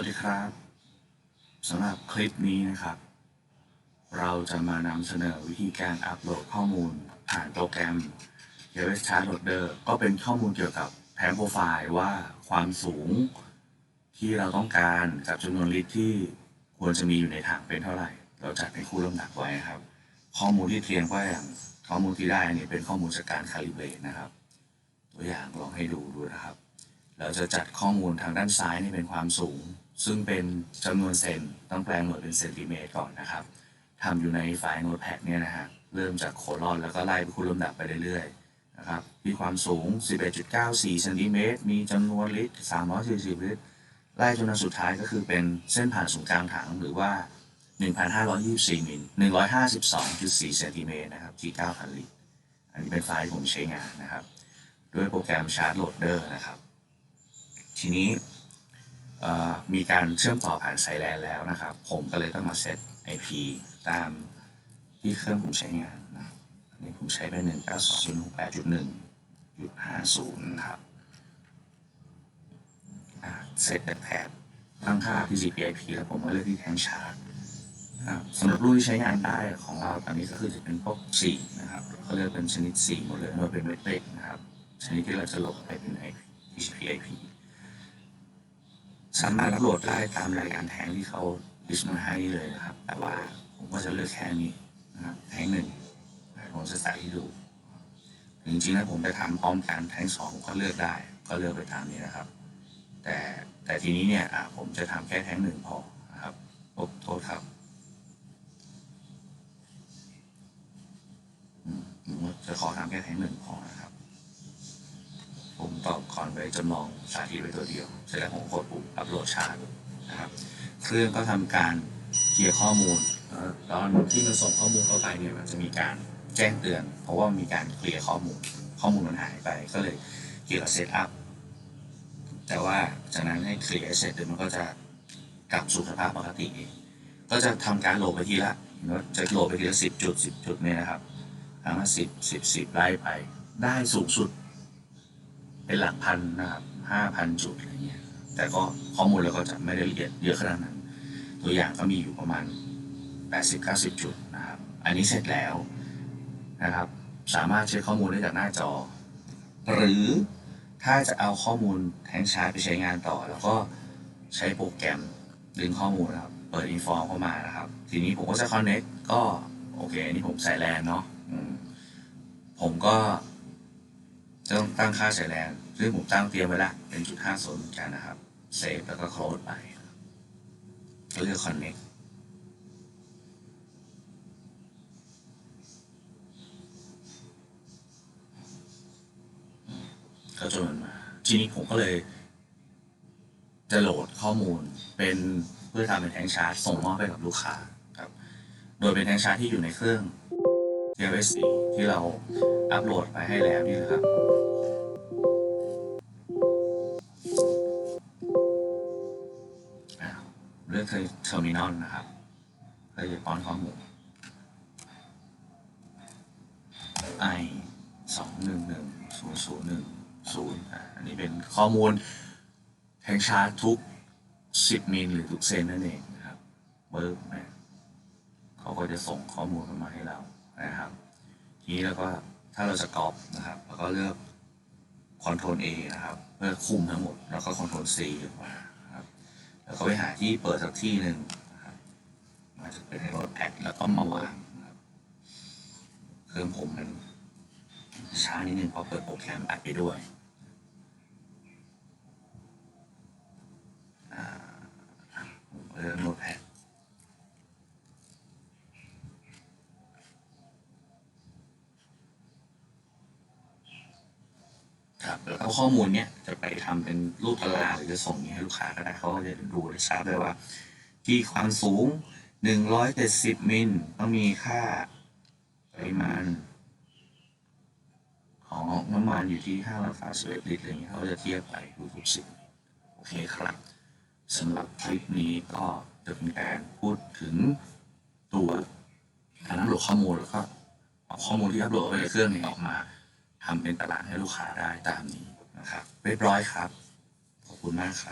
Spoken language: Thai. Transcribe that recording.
วัสดีครับสำหรับคลิปนี้นะครับ เราจะมานำเสนอวิธีการอัปโหลดข้อมูลผ่านโปรแกรม y a v s Chart Loader ก็เป็นข้อมูลเกี่ยวกับแผนโปรไฟล์ว่าความสูงที่เราต้องการกับจำนวนลิตรที่ควรจะมีอยู่ในถังเป็นเท่าไหร่ เราจัดเป็นคู่ลำดับไว้นะครับ ข้อมูลที่เตรียมไว้อย่างข้อมูลที่ได้เนี่ยเป็นข้อมูลจากการคาลิเบรตนะครับ ตัวอย่างลองให้ดูดูนะครับเราจะจัดข้อมูลทางด้านซ้ายนี่เป็นความสูง ซึ่งเป็นจำนวนเซนต้องแปลงหน่วยเป็นเซนติเมตรก่อนนะครับทำอยู่ในไฟล์ Notepad เนี่ยนะฮะเริ่มจากโคลอนแล้วก็ไล่ไปคูณลำดับไปเรื่อยๆนะครับที่ความสูง 11.94เซนติเมตรมีจำนวนลิตร 340 ลิตร ไล่จนอันสุดท้ายก็คือเป็นเส้นผ่านศูนย์กลางถังหรือว่า 1,524มิล152.4เซนติเมตรนะครับที่ 9,000 ลิตร อันนี้เป็นไฟล์ที่ผมใช้งานนะครับ ด้วยโปรแกรม Chart Loader นะครับ ทีนี้ มีการเชื่อมต่อผ่านไซแลนแล้วนะครับ ผมก็เลยต้องมาเซต IP ตามที่เครื่องผมใช้งานนะนนี้ผมใช้เป็น192.168.1.50นะครับเซตแถบตั้งค่า TCP IP แล้วผมก็เลือกที่แทงชาร์จสำหรับรุ่นที่ใช้งานได้ของเราตอนนี้ก็คือจะเป็นพวก4นะครับเขาเลือกเป็นชนิด4หมดเลยไม่ว่าเป็นเมตริกนะครับ ชนิดที่เราจะโหลดไปเป็น IP TCP IP สามารถรับโหลดได้ตามรายการแทงที่เขาลิสต์มาให้เลยนะครับ แต่ว่าผมก็จะเลือกแค่นี้นะครับแทงหนึ่งผมจะใส่ให้ดูจริงๆแล้วผมไปทำพร้อมกันแทงสองก็เลือกได้ ก็เลือกไปตามนี้นะครับ แต่แต่ทีนี้เนี่ยผมจะทำแค่แทงหนึ่งพอนะครับโอ้โทษครับผมจะขอทำแค่แทงหนึ่งพอนะครับ ผมตอบก่อนไปจำลองสาธิตไว้ตัวเดียว เสร็จแล้วผมกดปุ่มอัปโหลดชาร์จนะครับเครื่องก็ทำการเคลียร์ข้อมูลตอนที่มันส่งข้อมูลเข้าไปเนี่ยมันจะมีการแจ้งเตือน เพราะว่ามีการเคลียร์ข้อมูลข้อมูลมันหายไปก็เลยเกี่ยวกับเซตอัพแต่ว่าจากนั้นให้เคลียร์เสร็จเดี๋ยวมันก็จะกลับสู่สภาพปกติเองก็จะทำการโหลดไปทีละจะโหลดไปทีละสิบจุดสิบจุดเนี่ยนะครับทั้งสิบสิบสิบไล่ไปได้สูงสุด เป็นหลักพันนะครับห้าพันจุดอะไรเงี้ย แต่ก็ข้อมูลเราก็จะไม่ได้ละเอียดเยอะขนาดนั้น ตัวอย่างก็มีอยู่ประมาณ 80-90 จุดนะครับ อันนี้เสร็จแล้วนะครับ สามารถเช็คข้อมูลได้จากหน้าจอ หรือถ้าจะเอาข้อมูลแทงชาร์จไปใช้งานต่อ แล้วก็ใช้โปรแกรมดึงข้อมูลนะครับ เปิดอินฟอร์มเข้ามานะครับ ทีนี้ผมก็จะ connect ก็ โอเค อันนี้ผมใส่แลนเนาะผมก็ จะต้องตั้งค่าใช้แรงซึ่งผมตั้งเตรียมไว้แล้วเป็นจุดห้าศูนย์เหมือนกันนะครับเซฟแล้วก็โคลดไปก็เลือก connect ก็จนมันมาทีนี้ผมก็เลย จะโหลดข้อมูลเป็นเพื่อทำเป็นแทงชาร์จส่งมอบไปกับลูกค้าครับ โดยเป็นแทงชาร์จที่อยู่ในเครื่อง TLS ที่เราอัปโหลดไปให้แล้วนี่นะครับอ่าเลือกเทอร์มินอลนะครับเพื่อจะป้อนข้อมูล i สองหนึ่งหนึ่งศูนย์ศูนย์หนึ่งศูนย์อันนี้เป็นข้อมูลแทงชาร์จทุกสิบมิลหรือทุกเซนนั่นเองนะครับเบิร์กนะเขาก็จะส่งข้อมูลมาให้เรา นะครับทีนี้เราก็ถ้าเราจะกรอบนะครับเราก็เลือก Ctrl A นะครับเพื่อคุมทั้งหมด แล้วก็ Ctrl C ออกมาครับแล้วก็ไปหาที่เปิดสักที่หนึ่งนะครับมาจะเป็นในรถแพ็คแล้วก็มาวางนะครับเครื่องผมมันช้านิดนึงเพราะเปิดโปรแกรมอัดไปด้วยอ่าผมเลือกโน้ตแพ็คครับ แล้วข้อมูลเนี้ยจะไปทำเป็นรูปตารางหรือจะส่งเนี้ยให้ลูกค้าก็ได้เขาก็จะดูได้ชัดเลยว่า ที่ความสูง 170 มิลต้องมีค่าปริมาณของน้ำมันอยู่ที่531ลิตรอะไรเงี้ยเขาจะเทียบไปดูทุกสิ่งโอเคครับสำหรับคลิปนี้ก็จะเป็นการพูดถึงตัวการอัปโหลดข้อมูลแล้วก็เอาข้อมูลที่อัปโหลดไว้ในเครื่องนี้ออกมา ทำเป็นตลาดให้ลูกค้าได้ตามนี้นะครับเรียบร้อยครับ ขอบคุณมากครับ